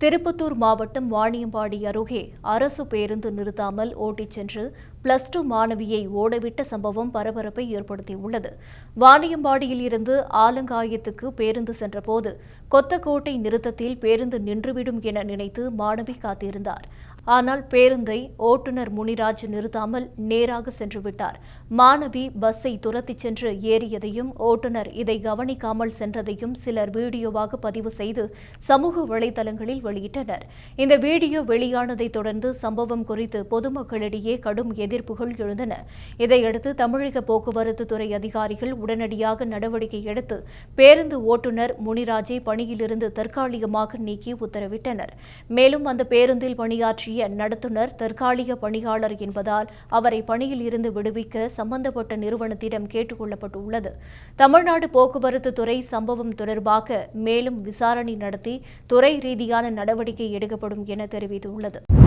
திருப்பத்தூர் மாவட்டம் வாணியம்பாடி அருகே அரசு பேருந்து நிறுத்தாமல் ஓட்டிச் சென்று பிளஸ் டூ மாணவியை ஓடவிட்ட சம்பவம் பரபரப்பை ஏற்படுத்தியுள்ளது. வாணியம்பாடியில் இருந்து ஆலங்காயத்துக்கு பேருந்து சென்றபோது கொத்தக்கோட்டை நிறுத்தத்தில் பேருந்து நின்றுவிடும் என நினைத்து மாணவி காத்திருந்தார். ஆனால் பேருந்தை ஓட்டுநர் முனிராஜ் நிறுத்தாமல் நேராக சென்றுவிட்டார் மாணவி பஸ்ஸை துரத்திச் சென்று ஏறியதையும் ஓட்டுநர் இதை கவனிக்காமல் சென்றதையும் சிலர் வீடியோவாக பதிவு செய்து சமூக வலைதளங்களில் வெளியிட்டனர். இந்த வீடியோ வெளியானதைத் தொடர்ந்து சம்பவம் குறித்து பொதுமக்களிடையே கடும் எதிர் எதிர்ப்புகள் எழுந்தன. இதையடுத்து தமிழக போக்குவரத்து துறை அதிகாரிகள் உடனடியாக நடவடிக்கை எடுத்து பேருந்து ஓட்டுநர் முனிராஜை பணியிலிருந்து தற்காலிகமாக நீக்கி உத்தரவிட்டனர். மேலும் அந்த பேருந்தில் பணியாற்றிய நடத்துனர் தற்காலிக பணியாளர் என்பதால் அவரை பணியில் இருந்து விடுவிக்க சம்பந்தப்பட்ட நிறுவனத்திடம் கேட்டுக் கொள்ளப்பட்டுள்ளது தமிழ்நாடு போக்குவரத்து துறை சம்பவம் தொடர்பாக மேலும் விசாரணை நடத்தி துறை ரீதியான நடவடிக்கை எடுக்கப்படும் என தெரிவித்துள்ளது.